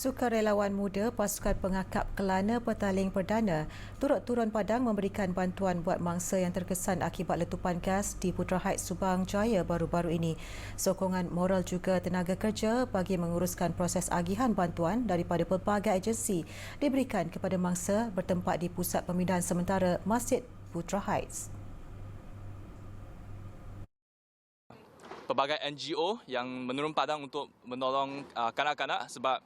Sukarelawan muda pasukan pengakap Kelana Petaling Perdana turut turun padang memberikan bantuan buat mangsa yang terkesan akibat letupan gas di Putra Heights Subang Jaya baru-baru ini. Sokongan moral juga tenaga kerja bagi menguruskan proses agihan bantuan daripada pelbagai agensi diberikan kepada mangsa bertempat di Pusat Pemindahan Sementara Masjid Putra Heights. pelbagai NGO yang menurun padang untuk menolong uh, kanak-kanak sebab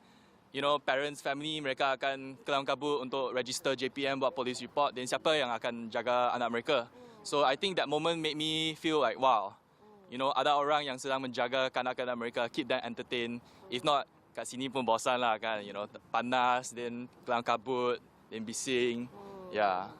you know parents family mereka akan kelam kabut untuk register JPM buat police report dan siapa yang akan jaga anak mereka. So I think that moment made me feel like wow. You know ada orang yang sedang menjaga kanak-kanak mereka keep them entertained. If not kat sini pun bosan lah kan you know panas dan kelam kabut dan bising. Yeah.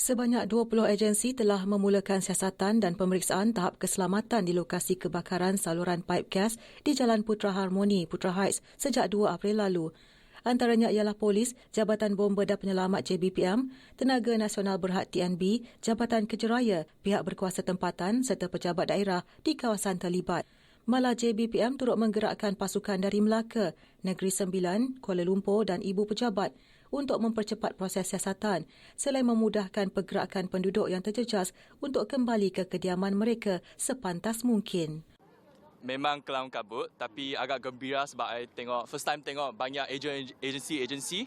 Sebanyak 20 agensi telah memulakan siasatan dan pemeriksaan tahap keselamatan di lokasi kebakaran saluran paip gas di Jalan Putra Harmoni, Putra Heights sejak 2 April lalu. Antaranya ialah polis, Jabatan Bom Bedah Penyelamat JBPM, Tenaga Nasional Berhad TNB, Jabatan Kejeraya, pihak berkuasa tempatan serta pejabat daerah di kawasan terlibat. Malah JBPM turut menggerakkan pasukan dari Melaka, Negeri Sembilan, Kuala Lumpur dan ibu pejabat untuk mempercepat proses siasatan selain memudahkan pergerakan penduduk yang terjejas untuk kembali ke kediaman mereka sepantas mungkin. Memang kelam kabut tapi agak gembira sebab I tengok first time tengok banyak agensi-agensi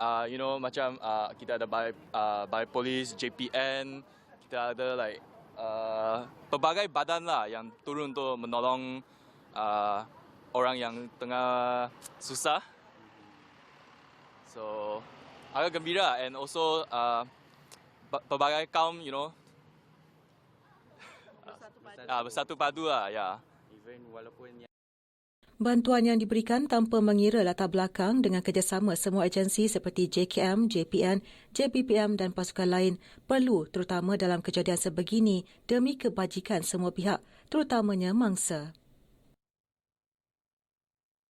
uh, you know macam uh, kita ada by uh, by police JPN kita ada like uh, pelbagai badan lah yang turun untuk menolong uh, orang yang tengah susah So agak gembira and also uh, pelbagai kaum you know bersatu padu, uh, bersatu padu lah ya. Yeah. Even walaupun Bantuan yang diberikan tanpa mengira latar belakang dengan kerjasama semua agensi seperti JKM, JPN, JPPM dan pasukan lain perlu terutama dalam kejadian sebegini demi kebajikan semua pihak, terutamanya mangsa.